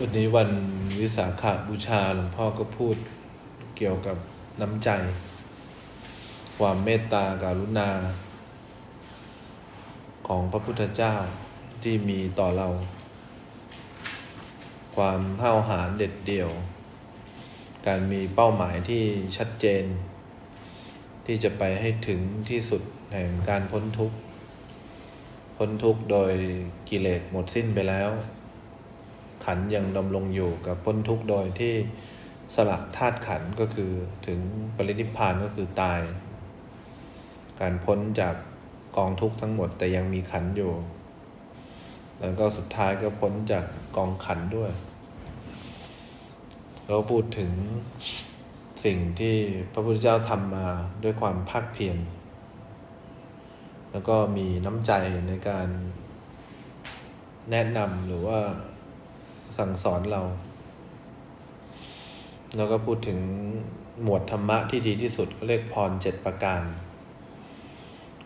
วันนี้วันวิสาขาบูชาหลวงพ่อก็พูดเกี่ยวกับน้ำใจ ความเมตตาการุณา ของพระพุทธเจ้าที่มีต่อเรา ความห้าวหาญเด็ดเดี่ยว การมีเป้าหมายที่ชัดเจน ที่จะไปให้ถึงที่สุดแห่งการพ้นทุกข์ พ้นทุกข์โดยกิเลสหมดสิ้นไปแล้ว ขันยังดำรงอยู่กับพ้นทุกข์โดยที่สละธาตุขันก็คือถึงปรินิพพานก็คือตาย การพ้นจากกองทุกข์ทั้งหมดแต่ยังมีขันอยู่ แล้วก็สุดท้ายก็พ้นจากกองขันด้วย เราพูดถึงสิ่งที่พระพุทธเจ้าทำมาด้วยความภาคเพียรแล้วก็มีน้ำใจในการแนะนำหรือว่า สั่งสอนเรา แล้วก็พูดถึงหมวดธรรมะที่ดีที่สุดเรียกพรเจ็ดประการ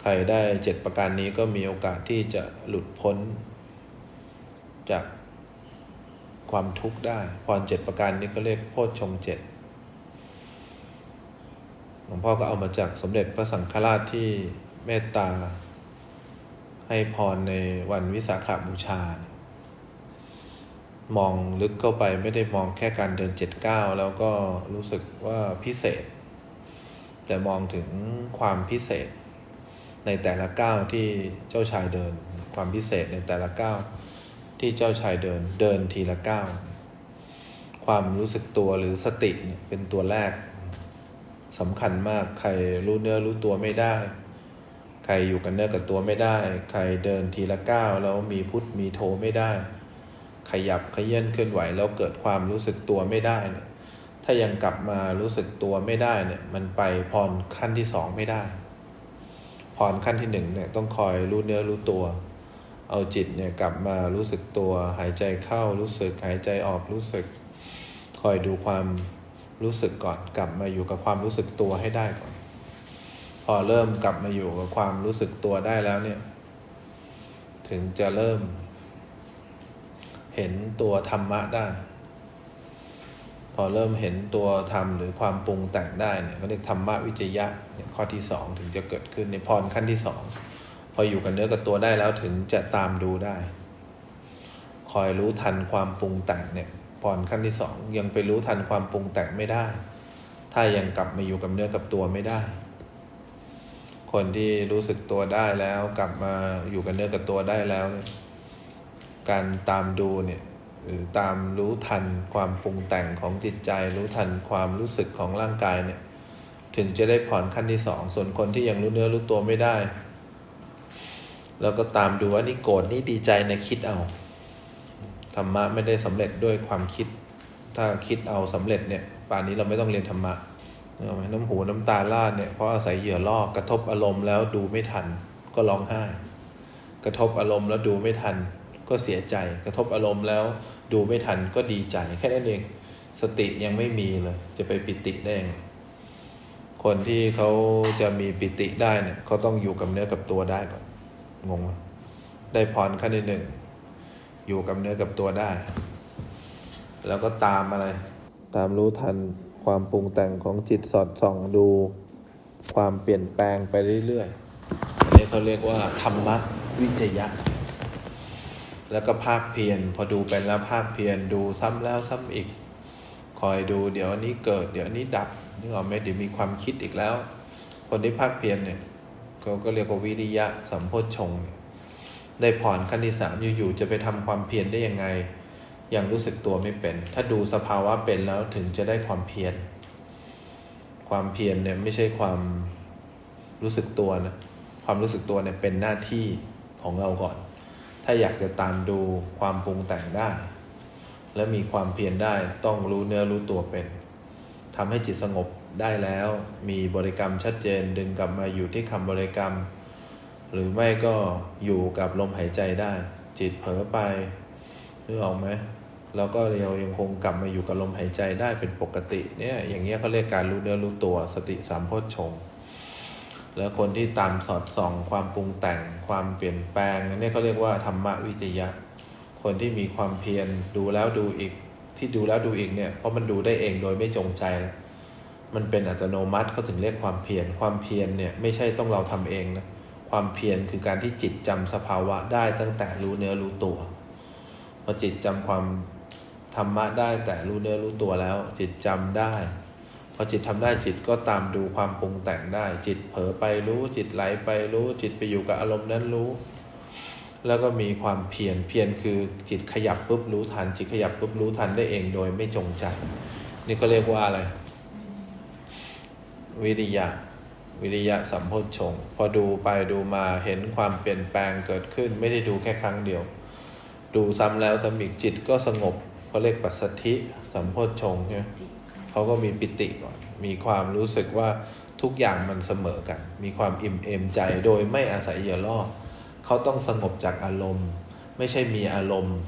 ใครได้เจ็ดประการนี้ก็มีโอกาสที่จะหลุดพ้น จากความทุกข์ได้ พรเจ็ดประการนี้ก็เรียกโพชฌงเจ็ดหลวงพ่อก็เอามาจากสมเด็จพระสังฆราชที่เมตตาให้พรในวันวิสาขบูชา มองลึกเข้าไปไม่ได้มองแค่การเดินเจ็ดเก้าแล้วก็รู้สึกว่าพิเศษ แต่มองถึงความพิเศษ ในแต่ละก้าวที่เจ้าชายเดิน ความพิเศษในแต่ละก้าวที่เจ้าชายเดินเดินทีละก้าวความรู้สึกตัวหรือสติเนี่ยเป็นตัวแรกสำคัญมากใครรู้เนื้อรู้ตัวไม่ได้ ใครอยู่กันเนื้อกับตัวไม่ได้ ใครเดินทีละก้าวแล้วมีพุทธมีโทไม่ได้ ขยับขยื่นเคลื่อนไหวแล้วเกิดความรู้สึกตัวไม่ได้เนี่ยถ้ายังกลับมารู้สึกตัวไม่ได้เนี่ยมันไปพรขั้นที่สองไม่ได้พรขั้นที่หนึ่งเนี่ยต้องคอยรู้เนื้อรู้ตัว เอาจิตเนี่ยกลับมารู้สึกตัวหายใจเข้ารู้สึกหายใจออกรู้สึก คอยดูความรู้สึกก่อนกลับมาอยู่กับความรู้สึกตัวให้ได้ก่อน พอเริ่มกลับมาอยู่กับความรู้สึกตัวได้แล้วเนี่ย ถึงจะเริ่ม ห็นตัวธรรมะได้ พอเริ่มเห็นตัวธรรมหรือความปรุงแต่งได้เนี่ยเขาเรียกธรรมะวิจยะเนี่ยข้อที่สองถึงจะเกิดขึ้นในพรขั้นที่สองพออยู่กับเนื้อกับตัวได้แล้วถึงจะตามดูได้ คอยรู้ทันความปรุงแต่งเนี่ยพรขั้นที่สองยังไปรู้ทันความปรุงแต่งไม่ได้ ถ้ายังกลับมาอยู่กับเนื้อกับตัวไม่ได้ คนที่รู้สึกตัวได้แล้วกลับมาอยู่กับเนื้อกับตัวได้แล้วเนี่ย การตามดูเนี่ยหรือตามรู้ทันความปรุงแต่งของจิตใจ รู้ทันความรู้สึกของร่างกายเนี่ยถึงจะได้ผ่อนขั้นที่สองส่วนคนที่ยังรู้เนื้อรู้ตัวไม่ได้แล้วก็ตามดูว่านี่โกรธนี่ดีใจในะคิดเอาธรรมะไม่ได้สำเร็จด้วยความคิด ถ้าคิดเอาสำเร็จเนี่ยป่านนี้เราไม่ต้องเรียนธรรมะเอไหมน้ำหูน้ำตาลาดเนี่ยเพราะอาศัยเหยื่อล่อกระทบอารมณ์แล้วดูไม่ทันก็ร้องไห้ กระทบอารมณ์แล้วดูไม่ทัน ก็เสียใจกระทบอารมณ์แล้ว ดูไม่ทันก็ดีใจแค่นั้นเอง สติยังไม่มีเลย จะไปปิติได้ยังคนที่เขาจะมีปิติได้เนี่ยเขาต้องอยู่กับเนื้อกับตัวได้ก่อนงงไหมได้พรขั้นที่หนึ่งอยู่กับเนื้อกับตัวได้ แล้วก็ตามอะไร ตามรู้ทันความปรุงแต่งของจิตสอดส่องดู ความเปลี่ยนแปลงไปเรื่อยๆอันนี้เขาเรียกว่าธรรมะวิจยะ แล้วก็ภาคเพียรพอดูไปแล้วภาคเพียรดูซ้ำแล้วซ้ำอีก คอยดูเดี๋ยวนี้เกิด เดี๋ยวนี้ดับนึกออกไหมเดี๋ยวมีความคิดอีกแล้ว คนที่ภาคเพียรเนี่ยเขาก็เรียกว่าวิริยะสัมโพชฌงค์ได้ผ่อนขั้นที่สามอยู่ๆจะไปทำความเพียรได้ยังไง ยังรู้สึกตัวไม่เป็น ถ้าดูสภาวะเป็นแล้วถึงจะได้ความเพียรความเพียรเนี่ยไม่ใช่ความรู้สึกตัวนะความรู้สึกตัวเนี่ยเป็นหน้าที่ของเราก่อน ถ้าอยากจะตามดูความปรุงแต่งได้ และมีความเพียรได้ต้องรู้เนื้อรู้ตัวเป็นทำให้จิตสงบได้แล้ว มีบริกรรมชัดเจนดึงกลับมาอยู่ที่คำบริกรรม หรือไม่ก็อยู่กับลมหายใจได้ จิตเผลอไปนึกออกไหมแล้วก็เรายังคงกลับมาอยู่กับลมหายใจได้เป็นปกติเนี่ยอย่างเงี้ยเขาเรียกการรู้เนื้อรู้ตัวสติสามโพชฌงค์ แล้วคนที่ตามสอดส่อง ความปรุงแต่ง ความเปลี่ยนแปลงอันนี้เขาเรียกว่าธรรมะวิจยะ คนที่มีความเพียรดูแล้วดูอีกที่ดูแล้วดูอีกเนี่ยเพราะมันดูได้เองโดยไม่จงใจแล้วมันเป็นอัตโนมัติเขาถึงเรียกความเพียรความเพียรเนี่ยไม่ใช่ต้องเราทำเองนะความเพียรคือการที่จิตจำสภาวะได้ตั้งแต่รู้เนื้อรู้ตัวพอจิตจำความธรรมะได้แต่รู้เนื้อรู้ตัวแล้ว จิตจำได้ อจิตทำได้จิตก็ตามดูความปรุงแต่งได้ จิตเผลอไปรู้จิตไหลไปรู้จิตไปอยู่กับอารมณ์นั้นรู้ แล้วก็มีความเพียรเพียรคือจิตขยับปุ๊บรู้ทัน จิตขยับปุ๊บรู้ทันได้เองโดยไม่จงใจ นี่ก็เรียกว่าอะไร วิริยะวิริยะสัมโพชฌงพอดูไปดูมาเห็นความเปลี่ยนแปลงเกิดขึ้น ไม่ได้ดูแค่ครั้งเดียว ดูซ้ำแล้วซ้ำอีกจิตก็สงบเขาเรียกปัสสธิสัมโพชฌงใช่ไหม เขาก็มีปิติก่อนมีความรู้สึกว่าทุกอย่างมันเสมอกัน มีความอิ่มเอมใจโดยไม่อาศัยเหยื่อล่อเขาต้องสงบจากอารมณ์ ไม่ใช่มีอารมณ์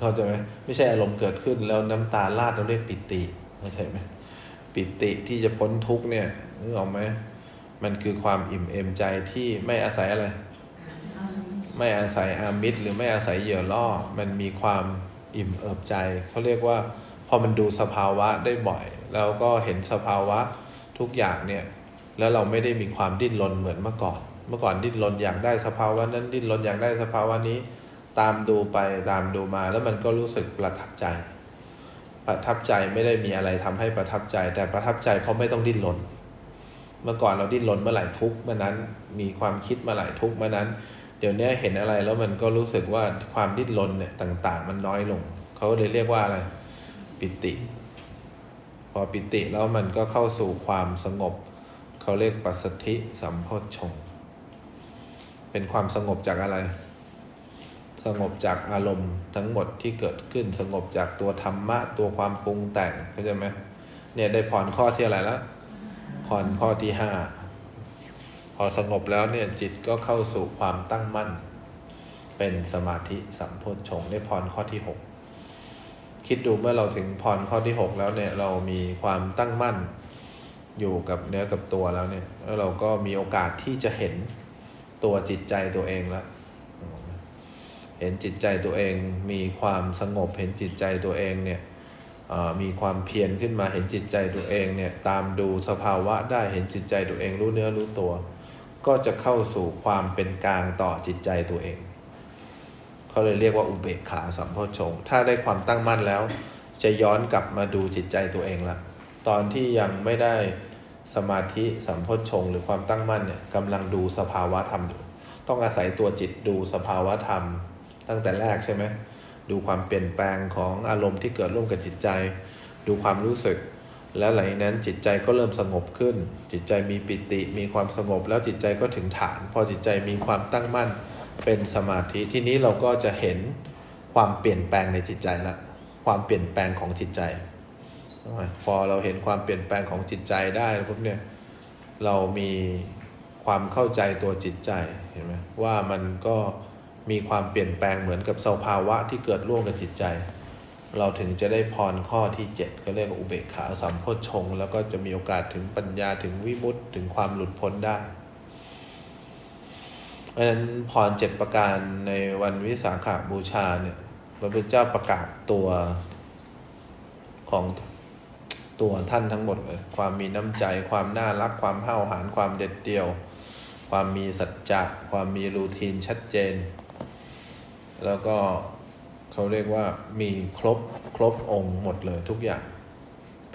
เข้าใจไหมไม่ใช่อารมณ์เกิดขึ้นแล้วน้ำตาลาดเราเรียกปิติเข้าใจไหมปิติที่จะพ้นทุกเนี่ยนึกออกไหมมันคือความอิ่มเอมใจที่ไม่อาศัยอะไร ไม่อาศัยอามิตรหรือไม่อาศัยเหยื่อล่อ มันมีความอิ่มเอิบใจเขาเรียกว่า อมันดูสภาวะได้บ่อย แล้วก็เห็นสภาวะทุกอย่างเนี่ยแล้วเราไม่ได้มีความดิ้นรนเหมือนเมื่อก่อน เมื่อก่อนดิ้นรนอยากได้สภาวะนั้นดิ้นรนอยากได้สภาวะนี้ ตามดูไปตามดูมา แล้วมันก็รู้สึกประทับใจ ประทับใจไม่ได้มีอะไรทำให้ประทับใจ แต่ประทับใจเพราะไม่ต้องดิ้นรนเมื่อก่อนเราดิ้นรนเมื่อไหร่ทุกเมื่อนั้นมีความคิดเมื่อไหร่ทุกเมื่อนั้น เดี๋ยวนี้เห็นอะไรแล้วมันก็รู้สึกว่าความดิ้นรนเนี่ยต่าง ๆ มันน้อยลงเขาเลยเรียกว่าอะไร ปิติ พอปิติแล้วมันก็เข้าสู่ความสงบ เขาเรียกปัสสธิสัมโพชฌงเป็นความสงบจากอะไร สงบจากอารมณ์ทั้งหมดที่เกิดขึ้นสงบจากตัวธรรมะ ตัวความปรุงแต่งเข้าใจไหมเนี่ยได้พรข้อที่อะไรแล้วพรข้อที่ห้าพอสงบแล้วเนี่ยจิตก็เข้าสู่ความตั้งมั่น เป็นสมาธิสัมโพชฌงได้พรข้อที่หก คิดดูเมื่อเราถึงพรข้อที่หกแล้วเนี่ยเรามีความตั้งมั่นอยู่กับเนื้อกับตัวแล้วเนี่ยแล้วเราก็มีโอกาสที่จะเห็นตัวจิตใจตัวเองแล้วเห็นจิตใจตัวเองมีความสงบเห็นจิตใจตัวเองเนี่ยมีความเพียรขึ้นมาเห็นจิตใจตัวเองเนี่ยตามดูสภาวะได้เห็นจิตใจตัวเองรู้เนื้อรู้ตัว ก็จะเข้าสู่ความเป็นกลางต่อจิตใจตัวเอง เขาเลยเรียกว่าอุเบกขาสัมโพชฌงถ้าได้ความตั้งมั่นแล้ว จะย้อนกลับมาดูจิตใจตัวเองละตอนที่ยังไม่ได้สมาธิสัมโพชฌงหรือความตั้งมั่นเนี่ยกำลังดูสภาวะธรรมอยู่ต้องอาศัยตัวจิตดูสภาวะธรรม ตั้งแต่แรกใช่ไหมดูความเปลี่ยนแปลงของอารมณ์ที่เกิดร่วมกับจิตใจ ดูความรู้สึก แล้วหลังจากนั้นจิตใจก็เริ่มสงบขึ้น จิตใจมีปิติ มีความสงบแล้วจิตใจก็ถึงฐาน พอจิตใจมีความตั้งมั่น เป็นสมาธิที่นี้เราก็จะเห็นความเปลี่ยนแปลงในจิตใจละความเปลี่ยนแปลงของจิตใจ พอเราเห็นความเปลี่ยนแปลงของจิตใจได้ปุ๊บเนี่ยเรามีความเข้าใจตัวจิตใจเห็นไหมว่ามันก็มีความเปลี่ยนแปลงเหมือนกับสภาวะที่เกิดร่วมกับจิตใจ เราถึงจะได้พรข้อที่ 7 ก็เรียกว่าอุเบกขาสัมโพชฌงแล้วก็จะมีโอกาสถึงปัญญาถึงวิมุตติถึงความหลุดพ้นได้ เพราะฉะนั้นพรเจ็ดประการในวันวิสาขาบูชาเนี่ยพระพุทธเจ้าประกาศตัวของตัวท่านทั้งหมดเลยความมีน้ำใจ ความน่ารักความเห้าหาญความเด็ดเดี่ยว ความมีสัจจะความมีรูทีนชัดเจน แล้วก็เขาเรียกว่ามีครบครบองค์หมดเลยทุกอย่าง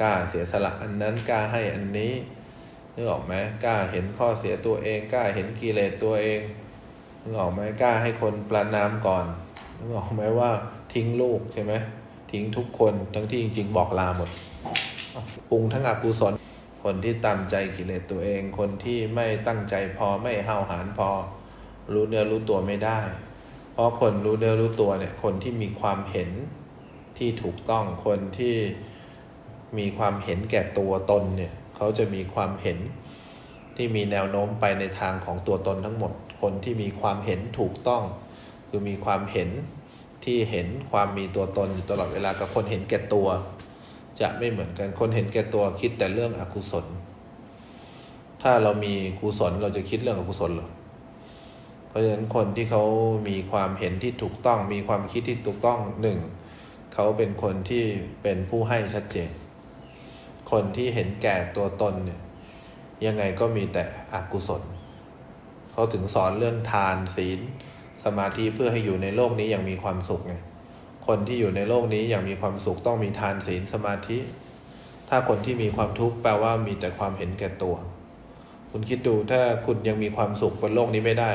กล้าเสียสละอันนั้นกล้าให้อันนี้นึกออกไหมกล้าเห็นข้อเสียตัวเองกล้าเห็นกิเลสตัวเอง นึกออกไหมกล้าให้คนประนามก่อนนึกออกไหมว่าทิ้งลูกใช่ไหมทิ้งทุกคนทั้งที่จริง ๆ บอกลาหมดปรุงทั้งอกุศลคนที่ตามใจกิเลสตัวเอง คนที่ไม่ตั้งใจพอไม่ห้าวหาญพอ รู้เนื้อรู้ตัวไม่ได้ เพราะคนรู้เนื้อรู้ตัวเนี่ยคนที่มีความเห็นที่ถูกต้องคนที่มีความเห็นแก่ตัวตนเนี่ยเขาจะมีความเห็นที่มีแนวโน้มไปในทางของตัวตนทั้งหมด คนที่มีความเห็นถูกต้อง คือมีความเห็นที่เห็นความมีตัวตนอยู่ตลอดเวลากับคนเห็นแก่ตัว จะไม่เหมือนกันคนเห็นแก่ตัวคิดแต่เรื่องอกุศล ถ้าเรามีกุศลเราจะคิดเรื่องอกุศลเหรอเพราะฉะนั้นคนที่เขามีความเห็นที่ถูกต้อง มีความคิดที่ถูกต้องหนึ่งเขาเป็นคนที่เป็นผู้ให้ชัดเจน คนที่เห็นแก่ตัวตนเนี่ยยังไงก็มีแต่อกุศล เขาถึงสอนเรื่องทานศีล สมาธิเพื่อให้อยู่ในโลกนี้อย่างมีความสุขไงคนที่อยู่ในโลกนี้อย่างมีความสุขต้องมีทานศีลสมาธิ ถ้าคนที่มีความทุกข์แปลว่ามีแต่ความเห็นแก่ตัว คุณคิดดูถ้าคุณยังมีความสุขบนโลกนี้ไม่ได้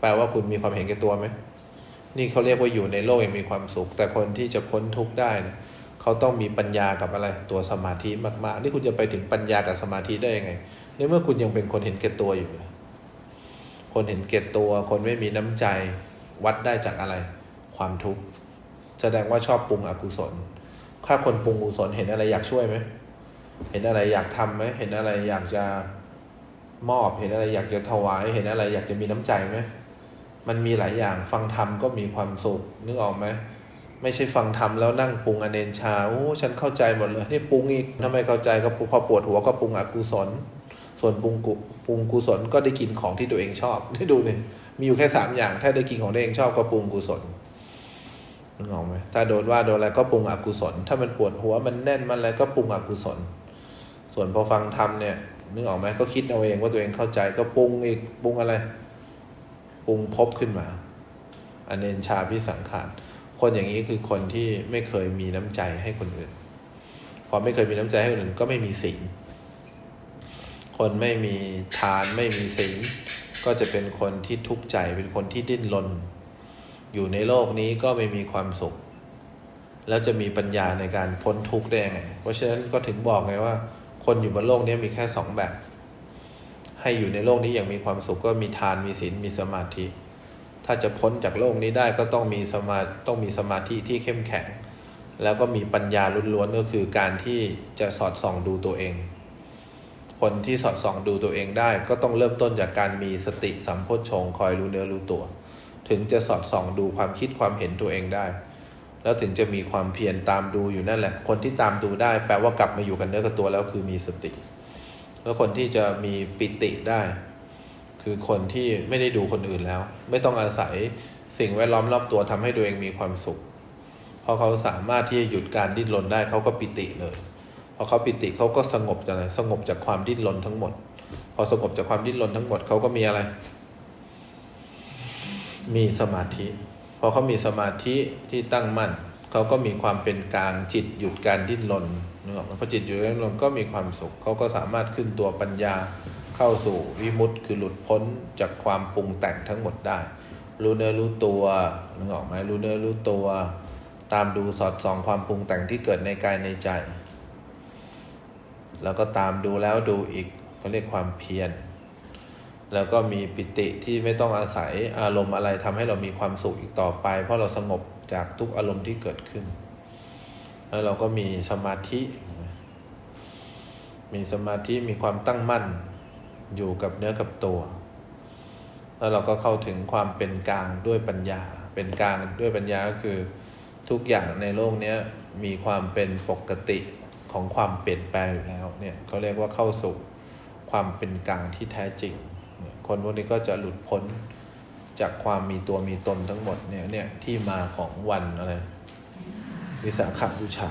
แปลว่าคุณมีความเห็นแก่ตัวไหมนี่เขาเรียกว่าอยู่ในโลกยังมีความสุข แต่คนที่จะพ้นทุกข์ได้เนี่ยเขาต้องมีปัญญากับอะไรตัวสมาธิมากๆ นี่คุณจะไปถึงปัญญากับสมาธิได้ยังไงในเมื่อคุณยังเป็นคนเห็นแก่ตัวอยู่ คนเห็นแก่ตัว คนไม่มีน้ำใจวัดได้จากอะไร ความทุกข์แสดงว่าชอบปรุงอกุศล ถ้าคนปรุงกุศลเห็นอะไรอยากช่วยไหมเห็นอะไรอยากทำไหมเห็นอะไรอยากจะมอบ เห็นอะไรอยากจะถวาย เห็นอะไรอยากจะมีน้ำใจไหมมันมีหลายอย่างฟังธรรมก็มีความสุขนึกออกไหมไม่ใช่ฟังธรรมแล้วนั่งปรุงอเนนชาโอ้ฉันเข้าใจหมดเลยนี่ปรุงอีกถ้าไมเข้าใจก็พอปวดหัวก็ปรุงอกุศล ส่วนปรุงกุปรุงกุศลก็ได้กินของที่ตัวเองชอบได้ดูเลยมีอยู่แค่สามอย่าง ถ้าได้กินของตัวเองชอบก็ปรุงกุศลนึกออกไหมถ้าโดนว่าโดนอะไรก็ปรุงอกุศล ถ้ามันปวดหัวมันแน่นมันอะไรก็ปรุงอกุศล ส่วนพอฟังธรรมเนี่ยนึกออกไหมก็คิดเอาเองว่าตัวเองเข้าใจก็ปรุงอีกปรุงอะไรปรุงพบขึ้นมาอเนนชาพิสังขารคนอย่างนี้คือคนที่ไม่เคยมีน้ำใจให้คนอื่น พอไม่เคยมีน้ำใจให้คนอื่นก็ไม่มีศีล คนไม่มีทานไม่มีศีลก็จะเป็นคนที่ทุกข์ใจเป็นคนที่ดิ้นรนอยู่ในโลกนี้ก็ไม่มีความสุข แล้วจะมีปัญญาในการพ้นทุกข์ได้ยังไง เพราะฉะนั้นก็ถึงบอกไงว่า คนอยู่บนโลกนี้มีแค่สองแบบ ให้อยู่ในโลกนี้อย่างมีความสุขก็มีทานมีศีลมีสมาธิ ถ้าจะพ้นจากโลกนี้ได้ก็ต้องมีสมาต้องมีสมาธิที่เข้มแข็ง แล้วก็มีปัญญาล้วนๆก็คือการที่จะสอดส่องดูตัวเอง คนที่สอดส่องดูตัวเองได้ ก็ต้องเริ่มต้นจากการมีสติสัมโพชฌงคอยรู้เนื้อรู้ตัว ถึงจะสอดส่องดูความคิดความเห็นตัวเองได้ แล้วถึงจะมีความเพียรตามดูอยู่นั่นแหละ คนที่ตามดูได้ แปลว่ากลับมาอยู่กันเนื้อกับตัวแล้วคือมีสติ แล้วคนที่จะมีปิติได้ คือคนที่ไม่ได้ดูคนอื่นแล้ว ไม่ต้องอาศัยสิ่งแวดล้อมรอบตัวทำให้ตัวเองมีความสุขพอเขาสามารถที่จะหยุดการดิ้นรนได้เขาก็ปิติเลย พอเขาปิติเขาก็สงบจากอะไรสงบจากความดิ้นรนทั้งหมด พอสงบจากความดิ้นรนทั้งหมดเขาก็มีอะไร มีสมาธิ พอเขามีสมาธิที่ตั้งมั่นเขาก็มีความเป็นกลางจิตหยุดการดิ้นรนนึกออกไหมพอจิตหยุดการดิ้นรนก็มีความสุขเขาก็สามารถขึ้นตัวปัญญาเข้าสู่วิมุตติคือหลุดพ้นจากความปรุงแต่งทั้งหมดได้ รู้เนื้อรู้ตัวนึกออกไหมรู้เนื้อรู้ตัว ตามดูสอดส่องความปรุงแต่งที่เกิดในกายในใจ แล้วก็ตามดูแล้วดูอีกเขาเรียกความเพียรแล้วก็มีปิติที่ไม่ต้องอาศัยอารมณ์อะไรทำให้เรามีความสุขอีกต่อไป เพราะเราสงบจากทุกอารมณ์ที่เกิดขึ้น แล้วเราก็มีสมาธิ มีสมาธิมีความตั้งมั่นอยู่กับเนื้อกับตัว แล้วเราก็เข้าถึงความเป็นกลางด้วยปัญญา เป็นกลางด้วยปัญญาก็คือทุกอย่างในโลกนี้มีความเป็นปกติ ของความเปลี่ยนแปลงอยู่แล้วเนี่ยเขาเรียกว่าเข้าสู่ความเป็นกลางที่แท้จริง คนพวกนี้ก็จะหลุดพ้นจากความมีตัวมีตนทั้งหมดเนี่ยเนี่ยที่มาของวันอะไรวิสาขบูชา